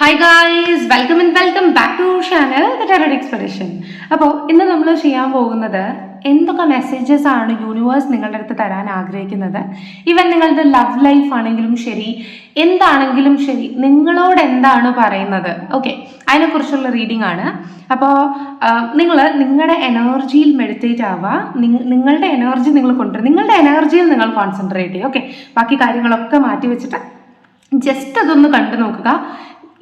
Hi guys welcome and welcome back to channel the terror expedition അപ്പോൾ ഇന്ന് നമ്മൾ ചെയ്യാൻ പോകുന്നത് എന്തൊക്കെ മെസ്സേജസ് ആണ് യൂണിവേഴ്സ് നിങ്ങളുടെ അടുത്ത് തരാൻ ആഗ്രഹിക്കുന്നത്? ഈവൻ നിങ്ങളുടെ ലവ് ലൈഫ് ആണെങ്കിലും ശരി എന്താണെങ്കിലും ശരി നിങ്ങളോട് എന്താണ് പറയുന്നത്? ഓക്കെ അതിനെക്കുറിച്ചുള്ള റീഡിംഗ് ആണ്. അപ്പോൾ നിങ്ങൾ നിങ്ങളുടെ എനർജിയിൽ മെഡിറ്റേറ്റ് ആവുക നിങ്ങളുടെ എനർജി നിങ്ങൾ കൊണ്ടുവരും. നിങ്ങളുടെ എനർജിയിൽ നിങ്ങൾ കോൺസെൻട്രേറ്റ് ചെയ്യുക. ഓക്കെ ബാക്കി കാര്യങ്ങളൊക്കെ മാറ്റി വെച്ചിട്ട് ജസ്റ്റ് അതൊന്ന് കണ്ടു നോക്കുക.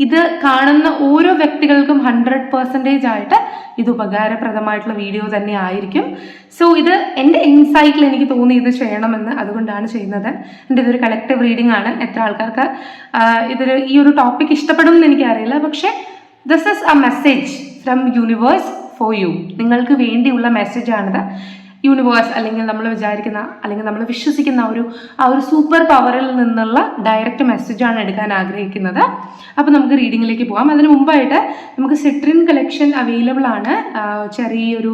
ഇത് കാണുന്ന ഓരോ വ്യക്തികൾക്കും ഹൺഡ്രഡ് പെർസെന്റേജ് ആയിട്ട് ഇത് ഉപകാരപ്രദമായിട്ടുള്ള വീഡിയോ തന്നെ ആയിരിക്കും. സോ ഇത് എന്റെ ഇൻസൈറ്റിൽ എനിക്ക് തോന്നി ഇത് ചെയ്യണമെന്ന് അതുകൊണ്ടാണ് ചെയ്യുന്നത്. എന്റെ ഇതൊരു കളക്റ്റീവ് റീഡിംഗ് ആണ്. എത്ര ആൾക്കാർക്ക് ഇതൊരു ഈ ഒരു ടോപ്പിക് ഇഷ്ടപ്പെടും എന്ന് എനിക്കറിയില്ല. പക്ഷേ this is a message from universe for you നിങ്ങൾക്ക് വേണ്ടിയുള്ള മെസ്സേജാണിത് യൂണിവേഴ്സ് അല്ലെങ്കിൽ നമ്മൾ വിചാരിക്കുന്ന അല്ലെങ്കിൽ നമ്മൾ വിശ്വസിക്കുന്ന ഒരു ആ ഒരു സൂപ്പർ പവറിൽ നിന്നുള്ള ഡയറക്റ്റ് മെസ്സേജ് ആണ് എടുക്കാൻ ആഗ്രഹിക്കുന്നത്. അപ്പോൾ നമുക്ക് റീഡിങ്ങിലേക്ക് പോകാം അതിന് മുമ്പായിട്ട് നമുക്ക് സിട്രിൻ കളക്ഷൻ അവൈലബിൾ ആണ്. ചെറിയൊരു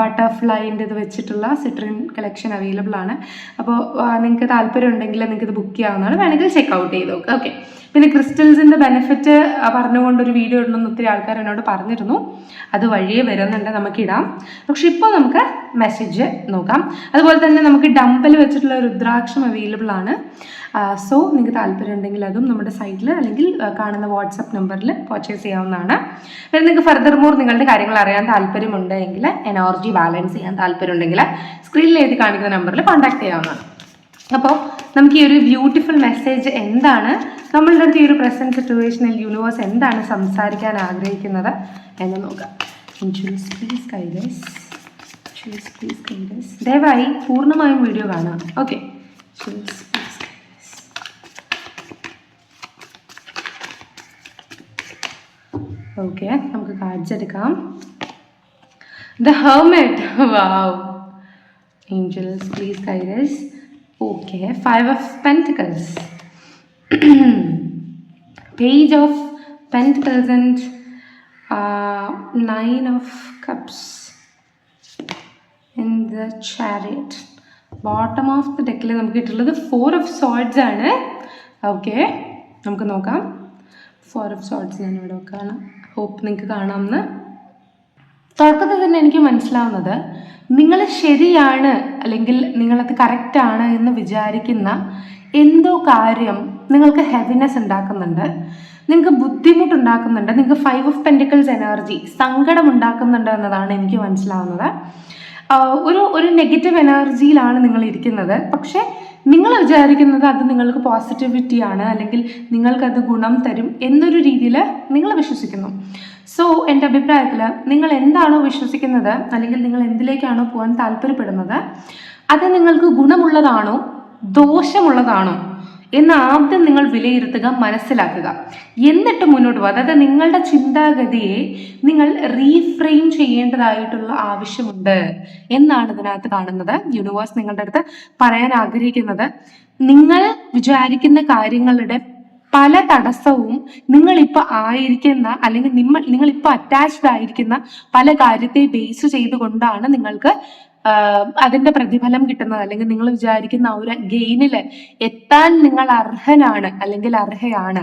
ബട്ടർഫ്ലൈന്റെ ഇത് വെച്ചിട്ടുള്ള സിട്രിൻ കളക്ഷൻ അവൈലബിൾ ആണ്. അപ്പോൾ നിങ്ങൾക്ക് താല്പര്യം ഉണ്ടെങ്കിൽ നിങ്ങൾക്ക് ഇത് ബുക്ക് ചെയ്യാവുന്നതാണ്. വേണമെങ്കിൽ ചെക്ക് ഔട്ട് ചെയ്ത് നോക്കുക ഓക്കെ പിന്നെ ക്രിസ്റ്റൽസിന്റെ ബെനിഫിറ്റ് പറഞ്ഞുകൊണ്ടൊരു വീഡിയോ ഇടണമെന്ന് ഒത്തിരി ആൾക്കാർ എന്നോട് പറഞ്ഞിരുന്നു. അത് വഴിയേ വരുന്നുണ്ട്. നമുക്കിടാം പക്ഷെ ഇപ്പോൾ നമുക്ക് മെസ്സേജ് നോക്കാം. അതുപോലെ തന്നെ നമുക്ക് ഡമ്പൽ വെച്ചിട്ടുള്ള രുദ്രാക്ഷം അവൈലബിൾ ആണ്. സോ നിങ്ങൾക്ക് താല്പര്യം ഉണ്ടെങ്കിൽ അതും നമ്മുടെ സൈറ്റിൽ അല്ലെങ്കിൽ കാണുന്ന വാട്സപ്പ് നമ്പറിൽ പർച്ചേസ് ചെയ്യാവുന്നതാണ്. പിന്നെ നിങ്ങൾക്ക് ഫർദർ മോർ നിങ്ങളുടെ കാര്യങ്ങൾ അറിയാൻ താല്പര്യമുണ്ടെങ്കിൽ എനർജി ബാലൻസ് ചെയ്യാൻ താല്പര്യമുണ്ടെങ്കിൽ സ്ക്രീനിൽ എഴുതി കാണിക്കുന്ന നമ്പറിൽ കോൺടാക്ട് ചെയ്യാവുന്നതാണ്. അപ്പോൾ നമുക്ക് ഈ ഒരു ബ്യൂട്ടിഫുൾ മെസ്സേജ് എന്താണ്? നമ്മളുടെ അടുത്ത് ഈ ഒരു പ്രസന്റ് സിറ്റുവേഷനിൽ യൂണിവേഴ്സ് എന്താണ് സംസാരിക്കാൻ ആഗ്രഹിക്കുന്നത് എന്ന് നോക്കാം. ഇൻഷുറൻസ് പ്ലീസ് കൈഡസ് ഇൻഷുറൻസ് പ്ലീസ് കൈഡസ് ദയവായി പൂർണ്ണമായും വീഡിയോ കാണാം okay insurance please guides okay നമുക്ക് കാർഡ്സ് എടുക്കാം the hermit wow angels please guide us okay five of pentacles page of pentacles and uh, nine of the chariot. Bottom of the ഡെക്കിൽ നമുക്ക് കിട്ടുള്ളത് four of swords ആണ്. Okay നമുക്ക് നോക്കാം. Four of swords ഞാൻ ഇവിടെ വെക്കാണ്. Hope നിങ്ങൾക്ക് കാണാമെന്ന് തുടക്കത്തിൽ തന്നെ എനിക്ക് മനസ്സിലാവുന്നത് നിങ്ങൾ ശരിയാണ് അല്ലെങ്കിൽ നിങ്ങളത് കറക്റ്റാണ് എന്ന് വിചാരിക്കുന്ന എന്തോ കാര്യം നിങ്ങൾക്ക് ഹെവിനെസ് ഉണ്ടാക്കുന്നുണ്ട്. നിങ്ങൾക്ക് ബുദ്ധിമുട്ടുണ്ടാക്കുന്നുണ്ട്. നിങ്ങൾക്ക് ഫൈവ് ഓഫ് പെന്റിക്കിൾസ് എനർജി സങ്കടം ഉണ്ടാക്കുന്നുണ്ട് എന്നതാണ് എനിക്ക് മനസ്സിലാവുന്നത്. ഒരു ഒരു നെഗറ്റീവ് എനർജിയിലാണ് നിങ്ങൾ ഇരിക്കുന്നത്. പക്ഷേ നിങ്ങൾ വിചാരിക്കുന്നത് അത് നിങ്ങൾക്ക് പോസിറ്റിവിറ്റിയാണ് അല്ലെങ്കിൽ നിങ്ങൾക്കത് ഗുണം തരും എന്നൊരു രീതിയിൽ നിങ്ങൾ വിശ്വസിക്കുന്നു. സോ എന്റെ അഭിപ്രായത്തിൽ നിങ്ങൾ എന്താണോ വിശ്വസിക്കുന്നത് അല്ലെങ്കിൽ നിങ്ങൾ എന്തിലേക്കാണോ പോകാൻ താല്പര്യപ്പെടുന്നത് അത് നിങ്ങൾക്ക് ഗുണമുള്ളതാണോ ദോഷമുള്ളതാണോ എന്ന് ആദ്യം നിങ്ങൾ വിലയിരുത്തുക മനസ്സിലാക്കുക. എന്നിട്ട് മുന്നോട്ട് പോകുക അതായത് നിങ്ങളുടെ ചിന്താഗതിയെ നിങ്ങൾ റീഫ്രെയിം ചെയ്യേണ്ടതായിട്ടുള്ള ആവശ്യമുണ്ട് എന്നാണ് ഇതിനകത്ത് കാണുന്നത്. യൂണിവേഴ്സ് നിങ്ങളുടെ അടുത്ത് പറയാൻ ആഗ്രഹിക്കുന്നത്. നിങ്ങൾ വിചാരിക്കുന്ന കാര്യങ്ങളുടെ പല തടസ്സവും നിങ്ങളിപ്പോ ആയിരിക്കുന്ന അല്ലെങ്കിൽ നിങ്ങൾ ഇപ്പൊ അറ്റാച്ച്ഡ് ആയിരിക്കുന്ന പല കാര്യത്തെ ബേസ് ചെയ്തുകൊണ്ടാണ് നിങ്ങൾക്ക് അതിന്റെ പ്രതിഫലം കിട്ടുന്നത് അല്ലെങ്കിൽ നിങ്ങൾ വിചാരിക്കുന്ന ആ ഒരു ഗെയിനിൽ എത്താൻ നിങ്ങൾ അർഹനാണ് അല്ലെങ്കിൽ അർഹയാണ്.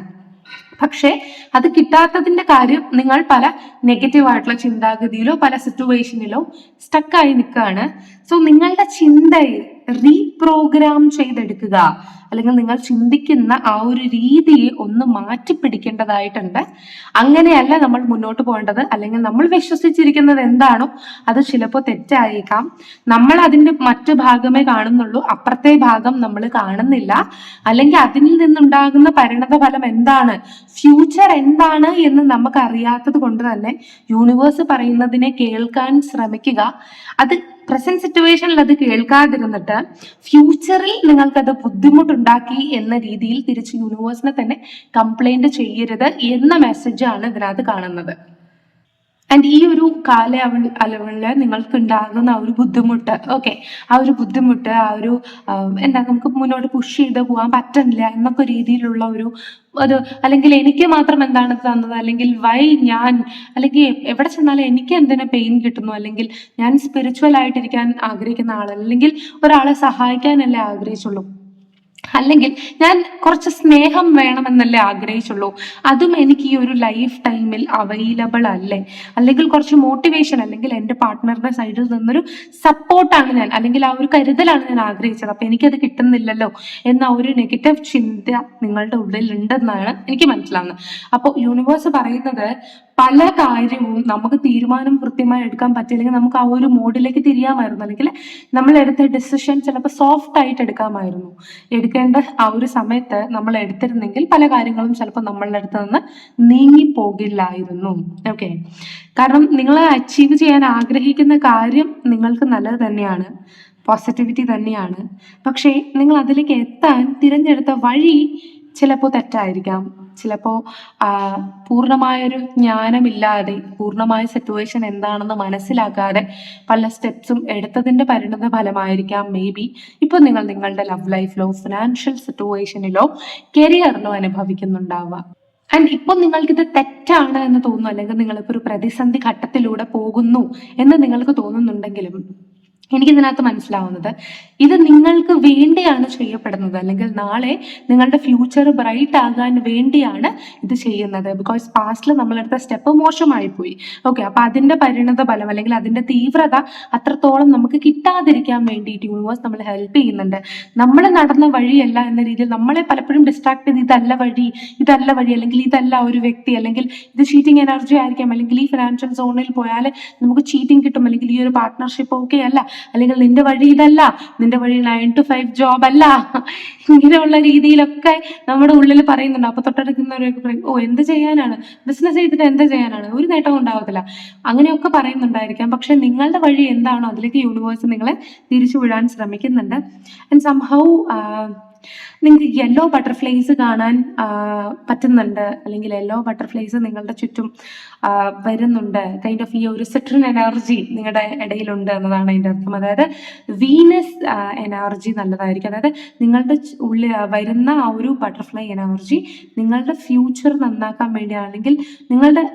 പക്ഷേ അത് കിട്ടാത്തതിന്റെ കാര്യം നിങ്ങൾ പല നെഗറ്റീവ് ആയിട്ടുള്ള ചിന്താഗതിയിലോ പല സിറ്റുവേഷനിലോ സ്റ്റക്കായി നിൽക്കുകയാണ്. സോ നിങ്ങളുടെ ചിന്തയെ റീപ്രോഗ്രാം ചെയ്തെടുക്കുക. അല്ലെങ്കിൽ നിങ്ങൾ ചിന്തിക്കുന്ന ആ ഒരു രീതിയെ ഒന്ന് മാറ്റിപ്പിടിക്കേണ്ടതായിട്ടുണ്ട്. അങ്ങനെയല്ല നമ്മൾ മുന്നോട്ട് പോകേണ്ടത്. അല്ലെങ്കിൽ നമ്മൾ വിശ്വസിച്ചിരിക്കുന്നത് എന്താണോ അത് ചിലപ്പോൾ തെറ്റായേക്കാം. നമ്മൾ അതിന്റെ മറ്റു ഭാഗമേ കാണുന്നുള്ളൂ. അപ്പുറത്തെ ഭാഗം നമ്മൾ കാണുന്നില്ല. അല്ലെങ്കിൽ അതിൽ നിന്നുണ്ടാകുന്ന പരിണത ഫലം എന്താണ്? ഫ്യൂച്ചർ എന്താണ് എന്ന് നമുക്ക് അറിയാത്തത് കൊണ്ട് തന്നെ യൂണിവേഴ്സ് പറയുന്നതിനെ കേൾക്കാൻ ശ്രമിക്കുക. അത് പ്രസന്റ് സിറ്റുവേഷനിൽ അത് കേൾക്കാതിരുന്നിട്ട് ഫ്യൂച്ചറിൽ നിങ്ങൾക്കത് ബുദ്ധിമുട്ടുണ്ടാക്കി എന്ന രീതിയിൽ തിരിച്ച് യൂണിവേഴ്സിനെ തന്നെ കംപ്ലൈന്റ് ചെയ്യരുത് എന്ന മെസ്സേജാണ് ഇതിനകത്ത് കാണുന്നത്. ആൻഡ് ഈ ഒരു കാലയളവിൽ അളവിൽ നിങ്ങൾക്ക് ഉണ്ടാകുന്ന ആ ഒരു ബുദ്ധിമുട്ട് ഓക്കെ ആ ഒരു ബുദ്ധിമുട്ട് ആ ഒരു എന്താ നമുക്ക് മുന്നോട്ട് പുഷ് ചെയ്ത് പോകാൻ പറ്റുന്നില്ല എന്നൊക്കെ രീതിയിലുള്ള ഒരു അത് അല്ലെങ്കിൽ എനിക്ക് മാത്രം എന്താണ് തന്നത്? അല്ലെങ്കിൽ വൈ ഞാൻ അല്ലെങ്കിൽ എവിടെ ചെന്നാലും എനിക്ക് എന്തിനു പെയിൻ കിട്ടുന്നു? അല്ലെങ്കിൽ ഞാൻ സ്പിരിച്വൽ ആയിട്ടിരിക്കാൻ ആഗ്രഹിക്കുന്ന ആളല്ല അല്ലെങ്കിൽ ഒരാളെ സഹായിക്കാനല്ലേ ആഗ്രഹിച്ചുള്ളൂ. അല്ലെങ്കിൽ ഞാൻ കുറച്ച് സ്നേഹം വേണമെന്നല്ലേ ആഗ്രഹിച്ചുള്ളൂ. അതും എനിക്ക് ഈ ഒരു ലൈഫ് ടൈമിൽ അവൈലബിൾ അല്ലേ? അല്ലെങ്കിൽ കുറച്ച് മോട്ടിവേഷൻ അല്ലെങ്കിൽ എന്റെ പാർട്ട്ണറുടെ സൈഡിൽ നിന്നൊരു സപ്പോർട്ടാണ് ഞാൻ അല്ലെങ്കിൽ ആ ഒരു കരുതലാണ് ഞാൻ ആഗ്രഹിച്ചത്. അപ്പൊ എനിക്കത് കിട്ടുന്നില്ലല്ലോ എന്ന ഒരു നെഗറ്റീവ് ചിന്ത നിങ്ങളുടെ ഉള്ളിൽ ഉണ്ടെന്നാണ് എനിക്ക് മനസ്സിലാവുന്നത്. അപ്പോൾ യൂണിവേഴ്സ് പറയുന്നത് പല കാര്യവും നമുക്ക് തീരുമാനം കൃത്യമായി എടുക്കാൻ പറ്റിയില്ലെങ്കിൽ നമുക്ക് ആ ഒരു മോഡിലേക്ക് തിരിയാമായിരുന്നു. അല്ലെങ്കിൽ നമ്മൾ എടുത്ത ഡിസിഷൻ ചിലപ്പോൾ സോഫ്റ്റ് ആയിട്ട് എടുക്കാമായിരുന്നു. എടുക്കേണ്ട ആ ഒരു സമയത്ത് നമ്മൾ എടുത്തിരുന്നെങ്കിൽ പല കാര്യങ്ങളും ചിലപ്പോൾ നമ്മളുടെ അടുത്ത് നിന്ന് നീങ്ങി പോകില്ലായിരുന്നു ഓക്കെ കാരണം നിങ്ങൾ അച്ചീവ് ചെയ്യാൻ ആഗ്രഹിക്കുന്ന കാര്യം നിങ്ങൾക്ക് നല്ലത് തന്നെയാണ്. പോസിറ്റിവിറ്റി തന്നെയാണ്. പക്ഷേ നിങ്ങൾ അതിലേക്ക് എത്താൻ തിരഞ്ഞെടുത്ത വഴി ചിലപ്പോൾ തെറ്റായിരിക്കാം. ചിലപ്പോൾ പൂർണമായൊരു ജ്ഞാനമില്ലാതെ പൂർണമായ സിറ്റുവേഷൻ എന്താണെന്ന് മനസ്സിലാക്കാതെ പല സ്റ്റെപ്സും എടുത്തതിന്റെ പരിണത ഫലമായിരിക്കാം മേ ബി ഇപ്പോൾ നിങ്ങൾ നിങ്ങളുടെ ലവ് ലൈഫിലോ ഫിനാൻഷ്യൽ സിറ്റുവേഷനിലോ കരിയറിലോ അനുഭവിക്കുന്നുണ്ടാവുക. ആൻഡ് ഇപ്പോൾ നിങ്ങൾക്കിത് തെറ്റാണ് എന്ന് തോന്നുന്നു അല്ലെങ്കിൽ നിങ്ങളിപ്പോൾ ഒരു പ്രതിസന്ധി ഘട്ടത്തിലൂടെ പോകുന്നു എന്ന് നിങ്ങൾക്ക് തോന്നുന്നുണ്ടെങ്കിലും എനിക്കിതിനകത്ത് മനസ്സിലാവുന്നത്. ഇത് നിങ്ങൾക്ക് വേണ്ടിയാണ് ചെയ്യപ്പെടുന്നത്. അല്ലെങ്കിൽ നാളെ നിങ്ങളുടെ ഫ്യൂച്ചർ ബ്രൈറ്റ് ആകാൻ വേണ്ടിയാണ് ഇത് ചെയ്യുന്നത്. ബിക്കോസ് പാസ്റ്റിൽ നമ്മളെടുത്ത സ്റ്റെപ്പ് മോശമായി പോയി ഓക്കെ അപ്പൊ അതിന്റെ പരിണത ഫലം അല്ലെങ്കിൽ അതിന്റെ തീവ്രത അത്രത്തോളം നമുക്ക് കിട്ടാതിരിക്കാൻ വേണ്ടിയിട്ട് യൂണിവേഴ്സ് നമ്മൾ ഹെൽപ്പ് ചെയ്യുന്നുണ്ട്. നമ്മൾ നടന്ന വഴിയല്ല എന്ന രീതിയിൽ നമ്മളെ പലപ്പോഴും ഡിസ്ട്രാക്ട് ചെയ്ത് ഇതല്ല വഴി ഇതല്ല വഴി അല്ലെങ്കിൽ ഇതല്ല ഒരു വ്യക്തി അല്ലെങ്കിൽ ഇത് ചീറ്റിംഗ് എനർജി ആയിരിക്കാം അല്ലെങ്കിൽ ഈ ഫിനാൻഷ്യൽ സോണിൽ പോയാൽ നമുക്ക് ചീറ്റിംഗ് കിട്ടും അല്ലെങ്കിൽ ഈ ഒരു പാർട്ട്ണർഷിപ്പ് ഓക്കെ അല്ല. അല്ലെങ്കിൽ നിന്റെ വഴി ഇതല്ല. നിന്റെ വഴി നയൻ ടു ഫൈവ് ജോബ് അല്ല. ഇങ്ങനെയുള്ള രീതിയിലൊക്കെ നമ്മുടെ ഉള്ളിൽ പറയുന്നുണ്ട്. അപ്പൊ തൊട്ടടുക്കുന്നവരൊക്കെ പറയും ഓ എന്ത് ചെയ്യാനാണ്? ബിസിനസ് ചെയ്തിട്ട് എന്ത് ചെയ്യാനാണ്? ഒരു നേട്ടവും ഉണ്ടാവത്തില്ല. അങ്ങനെയൊക്കെ പറയുന്നുണ്ടായിരിക്കാം. പക്ഷെ നിങ്ങളുടെ വഴി എന്താണോ അതിലേക്ക് യൂണിവേഴ്സ് നിങ്ങളെ തിരിച്ചു വിടാൻ ശ്രമിക്കുന്നുണ്ട്. ആൻഡ് സംഹൗ നിങ്ങൾക്ക് യെല്ലോ ബട്ടർഫ്ലൈസ് കാണാൻ പറ്റുന്നുണ്ട്. അല്ലെങ്കിൽ യെല്ലോ ബട്ടർഫ്ലൈസ് നിങ്ങളുടെ ചുറ്റും വരുന്നുണ്ട്. കൈൻഡ് ഓഫ് ഈ ഒരു സിട്രൻ എനർജി നിങ്ങളുടെ ഇടയിലുണ്ട് എന്നതാണ് അതിന്റെ അർത്ഥം. അതായത് വീനസ് എനർജി നല്ലതായിരിക്കും. അതായത് നിങ്ങളുടെ ഉള്ളിൽ വരുന്ന ആ ഒരു ബട്ടർഫ്ലൈ എനർജി നിങ്ങളുടെ ഫ്യൂച്ചർ നന്നാക്കാൻ വേണ്ടിയാണെങ്കിൽ നിങ്ങളുടെ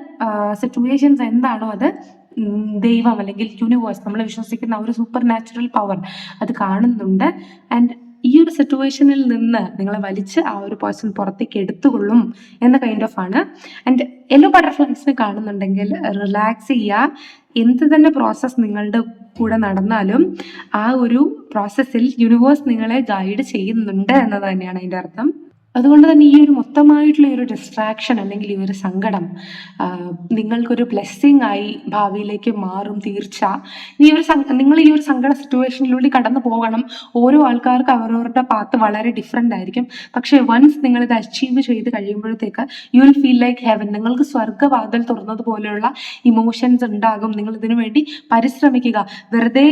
സിറ്റുവേഷൻസ് എന്താണോ അത് ദൈവം അല്ലെങ്കിൽ യൂണിവേഴ്സ് നമ്മൾ വിശ്വസിക്കുന്ന ഒരു സൂപ്പർ നാച്ചുറൽ പവർ അത് കാണുന്നുണ്ട്. ആൻഡ് ഈ ഒരു സിറ്റുവേഷനിൽ നിന്ന് നിങ്ങളെ വലിച്ച് ആ ഒരു പേഴ്സൺ പുറത്തേക്ക് എടുത്തുകൊള്ളും എന്ന കൈൻഡ് ഓഫ് ആണ്. ആൻഡ് യെല്ലോ ബട്ടർഫ്ലൈസിനെ കാണുന്നുണ്ടെങ്കിൽ റിലാക്സ് ചെയ്യുക. എന്ത് തന്നെ പ്രോസസ്സ് നിങ്ങളുടെ കൂടെ നടന്നാലും ആ ഒരു പ്രോസസ്സിൽ യൂണിവേഴ്സ് നിങ്ങളെ ഗൈഡ് ചെയ്യുന്നുണ്ട് എന്നത് തന്നെയാണ് അതിന്റെ അർത്ഥം. അതുകൊണ്ട് തന്നെ ഈ ഒരു മൊത്തമായിട്ടുള്ള ഒരു ഡിസ്ട്രാക്ഷൻ അല്ലെങ്കിൽ ഈ ഒരു സങ്കടം നിങ്ങൾക്കൊരു ബ്ലെസ്സിങ് ആയി ഭാവിയിലേക്ക് മാറും തീർച്ച. ഈ ഒരു നിങ്ങൾ ഈ ഒരു സങ്കട സിറ്റുവേഷനിലൂടെ കടന്നു പോകണം. ഓരോ ആൾക്കാർക്ക് അവരവരുടെ പാത്ത് വളരെ ഡിഫറെന്റ് ആയിരിക്കും. പക്ഷേ വൺസ് നിങ്ങൾ ഇത് അച്ചീവ് ചെയ്ത് കഴിയുമ്പോഴത്തേക്ക് you will feel like heaven നിങ്ങൾക്ക് സ്വർഗവാതിൽ തുറന്നതുപോലെയുള്ള ഇമോഷൻസ് ഉണ്ടാകും. നിങ്ങൾ ഇതിനു വേണ്ടി പരിശ്രമിക്കുക. വെറുതെ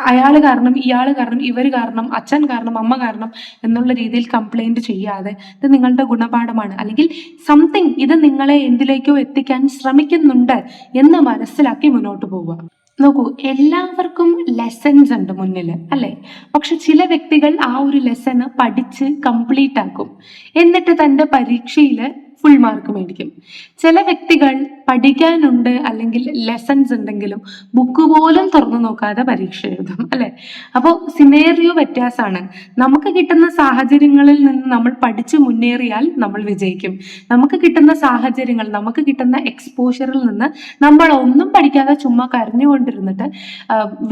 അയാൾ കാരണം ഇയാൾ കാരണം ഇവർ കാരണം അച്ഛൻ കാരണം അമ്മ കാരണം എന്നുള്ള രീതിയിൽ കംപ്ലൈന്റ് ചെയ്യാതെ ഇത് നിങ്ങളുടെ ഗുണപാഠമാണ്. അല്ലെങ്കിൽ സംതിങ് ഇത് നിങ്ങളെ എന്തിലേക്കോ എത്തിക്കാൻ ശ്രമിക്കുന്നുണ്ട് എന്ന് മനസ്സിലാക്കി മുന്നോട്ട് പോവുക. നോക്കൂ എല്ലാവർക്കും ലെസൺസ് ഉണ്ട് മുന്നിൽ അല്ലേ? പക്ഷെ ചില വ്യക്തികൾ ആ ഒരു ലെസണ് പഠിച്ച് കംപ്ലീറ്റ് ആക്കും. എന്നിട്ട് തന്റെ പരീക്ഷയിൽ ഫുൾ മാർക്ക് മേടിക്കും. ചില വ്യക്തികൾ പഠിക്കാനുണ്ട് അല്ലെങ്കിൽ ലെസൺസ് ഉണ്ടെങ്കിലും ബുക്ക് പോലും തുറന്നു നോക്കാതെ പരീക്ഷ എഴുതും അല്ലെ? അപ്പോൾ സിനേറിയോ വ്യത്യാസമാണ്. നമുക്ക് കിട്ടുന്ന സാഹചര്യങ്ങളിൽ നിന്ന് നമ്മൾ പഠിച്ചു മുന്നേറിയാൽ നമ്മൾ വിജയിക്കും. നമുക്ക് കിട്ടുന്ന സാഹചര്യങ്ങൾ നമുക്ക് കിട്ടുന്ന എക്സ്പോഷറിൽ നിന്ന് നമ്മൾ ഒന്നും പഠിക്കാതെ ചുമ്മാ കരഞ്ഞുകൊണ്ടിരുന്നിട്ട്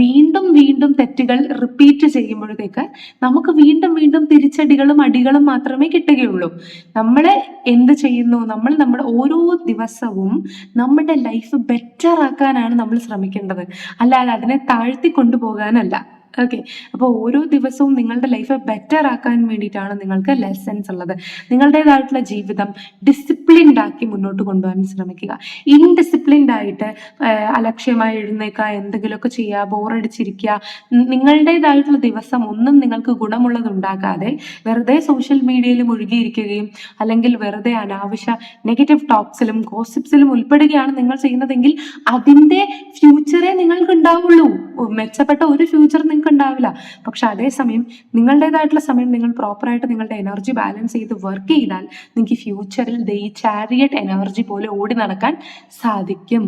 വീണ്ടും വീണ്ടും തെറ്റുകൾ റിപ്പീറ്റ് ചെയ്യുമ്പോഴത്തേക്ക് നമുക്ക് വീണ്ടും വീണ്ടും തിരിച്ചടികളും അടികളും മാത്രമേ കിട്ടുകയുള്ളൂ. നമ്മൾ എന്ത് ചെയ്യുന്നു? നമ്മൾ നമ്മുടെ ഓരോ ദിവസവും നമ്മുടെ ലൈഫ് ബെറ്റർ ആക്കാനാണ് നമ്മൾ ശ്രമിക്കേണ്ടത്. അല്ലാതെ അതിനെ താഴ്ത്തി കൊണ്ടുപോകാനല്ല. ഓക്കെ അപ്പോൾ ഓരോ ദിവസവും നിങ്ങളുടെ ലൈഫ് ബെറ്റർ ആക്കാൻ വേണ്ടിയിട്ടാണ് നിങ്ങൾക്ക് ലെസൺസ് ഉള്ളത്. നിങ്ങളുടേതായിട്ടുള്ള ജീവിതം ഡിസിപ്ലിൻഡ് ആക്കി മുന്നോട്ട് കൊണ്ടുപോകാൻ ശ്രമിക്കുക. ഇൻഡിസിപ്ലിൻഡ് ആയിട്ട് അലക്ഷ്യമായി എഴുന്നേക്കുക എന്തെങ്കിലുമൊക്കെ ചെയ്യുക ബോറടിച്ചിരിക്കുക നിങ്ങളുടേതായിട്ടുള്ള ദിവസം ഒന്നും നിങ്ങൾക്ക് ഗുണമുള്ളത് ഉണ്ടാക്കാതെ വെറുതെ സോഷ്യൽ മീഡിയയിൽ മുഴുകിയിരിക്കുകയും അല്ലെങ്കിൽ വെറുതെ അനാവശ്യ നെഗറ്റീവ് ടോക്സിലും ഗോസിപ്സിലും ഉൾപ്പെടുകയാണ് നിങ്ങൾ ചെയ്യുന്നതെങ്കിൽ അതിന്റെ ഫ്യൂച്ചറേ നിങ്ങൾക്ക് ഉണ്ടാവുള്ളൂ. മെച്ചപ്പെട്ട ഒരു ഫ്യൂച്ചർ നിങ്ങൾക്ക് ഉണ്ടാവില്ല പക്ഷെ അതേസമയം നിങ്ങളുടേതായിട്ടുള്ള സമയം നിങ്ങൾ പ്രോപ്പറായിട്ട് നിങ്ങളുടെ എനർജി ബാലൻസ് ചെയ്ത് വർക്ക് ചെയ്താൽ നിങ്ങൾക്ക് ഫ്യൂച്ചറിൽ ഈ ചാരിയറ്റ് എനർജി പോലെ ഓടി നടക്കാൻ സാധിക്കും.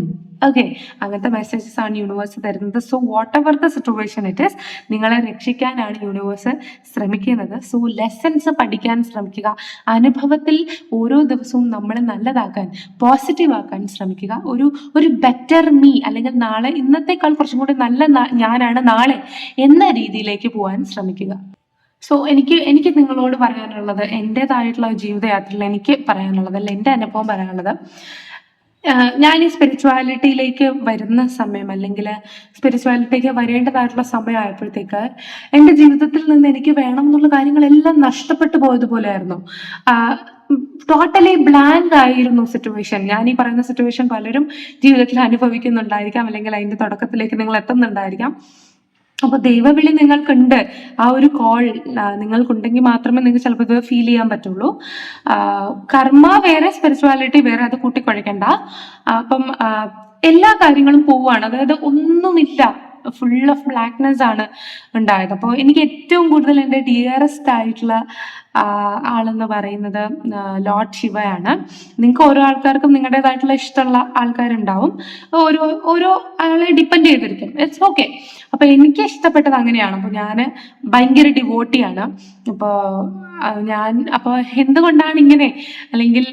ഓക്കെ അങ്ങനത്തെ മെസ്സേജസ് ആണ് യൂണിവേഴ്സ് തരുന്നത്. So whatever the situation it is നിങ്ങളെ രക്ഷിക്കാനാണ് യൂണിവേഴ്സ് ശ്രമിക്കുന്നത്. സോ ലെസൺസ് പഠിക്കാൻ ശ്രമിക്കുക. അനുഭവത്തിൽ ഓരോ ദിവസവും നമ്മളെ നല്ലതാക്കാൻ പോസിറ്റീവ് ആക്കാൻ ശ്രമിക്കുക. ഒരു ഒരു ബെറ്റർ മീ അല്ലെങ്കിൽ നാളെ ഇന്നത്തെക്കാൾ കുറച്ചും കൂടി നല്ല ഞാനാണ് നാളെ എന്ന രീതിയിലേക്ക് പോകാൻ ശ്രമിക്കുക. സോ എനിക്ക് എനിക്ക് നിങ്ങളോട് പറയാനുള്ളത് എന്റെതായിട്ടുള്ള ജീവിതയാത്രയിൽ എനിക്ക് പറയാനുള്ളത് അല്ല എന്റെ അനുഭവം പറയാനുള്ളത് ഞാൻ ഈ സ്പിരിച്വാലിറ്റിയിലേക്ക് വരുന്ന സമയം അല്ലെങ്കിൽ സ്പിരിച്വാലിറ്റിക്ക് വരേണ്ടതായിട്ടുള്ള സമയമായപ്പോഴത്തേക്ക് എന്റെ ജീവിതത്തിൽ നിന്ന് എനിക്ക് വേണം എന്നുള്ള കാര്യങ്ങളെല്ലാം നഷ്ടപ്പെട്ടു പോയതുപോലെയായിരുന്നു ടോട്ടലി ബ്ലാങ്ക് ആയിരുന്നു സിറ്റുവേഷൻ ഞാൻ ഈ പറയുന്ന സിറ്റുവേഷൻ പലരും ജീവിതത്തിൽ അനുഭവിക്കുന്നുണ്ടായിരിക്കാം അല്ലെങ്കിൽ അതിന്റെ തുടക്കത്തിലേക്ക് നിങ്ങൾ എത്തുന്നുണ്ടായിരിക്കാം. അപ്പൊ ദൈവവിളി നിങ്ങൾക്കുണ്ട്. ആ ഒരു കോൾ നിങ്ങൾക്കുണ്ടെങ്കിൽ മാത്രമേ നിങ്ങൾക്ക് ചിലപ്പോൾ ഇത് ഫീൽ ചെയ്യാൻ പറ്റുള്ളൂ. കർമ്മ വേറെ സ്പിരിച്വാലിറ്റി വേറെ അത് കൂട്ടിക്കുഴയ്ക്കണ്ട അപ്പം എല്ലാ കാര്യങ്ങളും പോവാണ് അതായത് ഒന്നുമില്ല. ഫുൾ ഓഫ് ബ്ലാക്ക്നെസ് ആണ് ഉണ്ടായത്. അപ്പോൾ എനിക്ക് ഏറ്റവും കൂടുതൽ എന്റെ ഡിയറസ്റ്റ് ആയിട്ടുള്ള ആളെന്ന് പറയുന്നത് ലോർഡ് ശിവയാണ്. നിങ്ങൾക്ക് ഓരോ ആൾക്കാർക്കും നിങ്ങളുടേതായിട്ടുള്ള ഇഷ്ടമുള്ള ആൾക്കാരുണ്ടാവും. ഓരോ ഓരോ ആളെ ഡിപ്പെൻഡ് ചെയ്തിരിക്കും. ഇറ്റ്സ് ഓക്കെ അപ്പൊ എനിക്ക് ഇഷ്ടപ്പെട്ടത് അങ്ങനെയാണ്. അപ്പൊ ഞാൻ ഭയങ്കര ഡിവോട്ടിയാണ് അപ്പോൾ ഞാൻ അപ്പോൾ എന്തുകൊണ്ടാണ് ഇങ്ങനെ? അല്ലെങ്കിൽ